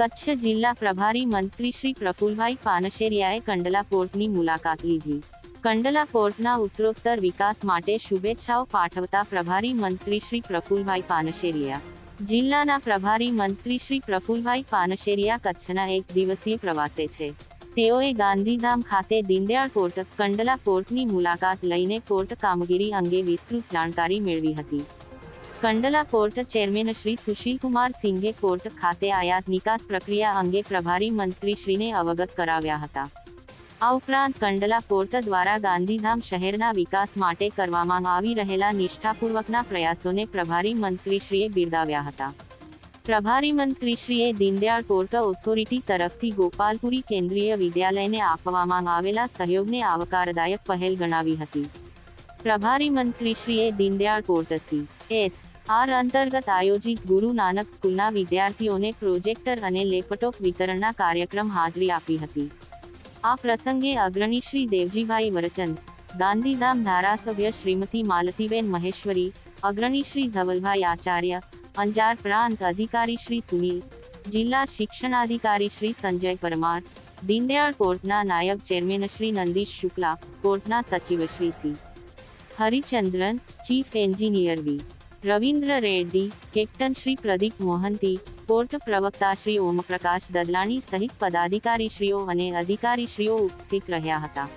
કચ્છ જિલ્લા પ્રભારી મંત્રી શ્રી પ્રફુલભાઈ પાનશેરિયાએ કંડલા પોર્ટની મુલાકાત લીધી. કંડલા પોર્ટના ઉત્તરોત્તર વિકાસ માટે શુભેચ્છાઓ પાઠવતા પ્રભારી મંત્રી શ્રી પ્રફુલભાઈ પાનશેરિયા. જિલ્લાના પ્રભારી મંત્રી શ્રી પ્રફુલભાઈ પાનશેરિયા કચ્છના એક દિવસીય પ્રવાસે છે. તેઓએ ગાંધીધામ ખાતે દીનદયાળ પોર્ટ, કંડલા પોર્ટની મુલાકાત લઈને પોર્ટ કામગીરી અંગે વિસ્તૃત જાણકારી મેળવી હતી. કંડલા પોર્ટ ચેરમેન શ્રી સુશીલકુમાર સિંઘે પોર્ટ ખાતે આયાત નિકાસ પ્રક્રિયા અંગે પ્રભારી મંત્રીશ્રીને અવગત કરાવ્યા હતા. આ ઉપરાંત કંડલા પોર્ટ દ્વારા ગાંધીધામ શહેરના વિકાસ માટે કરવામાં આવી રહેલા નિષ્ઠાપૂર્વકના પ્રયાસોને પ્રભારી મંત્રીશ્રીએ બિરદાવ્યા હતા. પ્રભારી મંત્રીશ્રીએ દીનદયાળ પોર્ટ ઓથોરિટી તરફથી ગોપાલપુરી કેન્દ્રીય વિદ્યાલયને આપવામાં આવેલા સહયોગને આવકારદાયક પહેલ ગણાવી હતી. પ્રભારી મંત્રીશ્રીએ Deendayal port C S, R અંતર્ગત આયોજિત ગુરુ નાનક સ્કૂલના વિદ્યાર્થીઓને પ્રોજેક્ટર અને લેપટોપ વિતરણના કાર્યક્રમ હાજરી આપી હતી. આ પ્રસંગે અગ્રણી શ્રી દેવજીભાઈ વરચંદ, ગાંધીધામ ધારાસભ્ય શ્રીમતી માલતીબેન મહેશ્વરી, અગ્રણી શ્રી ધવલભાઈ આચાર્ય, અંજાર પ્રાંત અધિકારી શ્રી સુનિલ, જિલ્લા શિક્ષણાધિકારી શ્રી સંજય પરમાર દીનદયાળ કોર્ટના નાયબ ચેરમેન શ્રી નંદીશ શુક્લા કોર્ટના સચિવ Shri C. Harichandran chief engineer V Ravindra Reddy captain Shri Pradeep Mohanty court પ્રવક્તા શ્રી ઓમપ્રકાશ દદલાણી સહિત પદાધિકારીશ્રીઓ અને અધિકારીશ્રીઓ ઉપસ્થિત રહ્યા હતા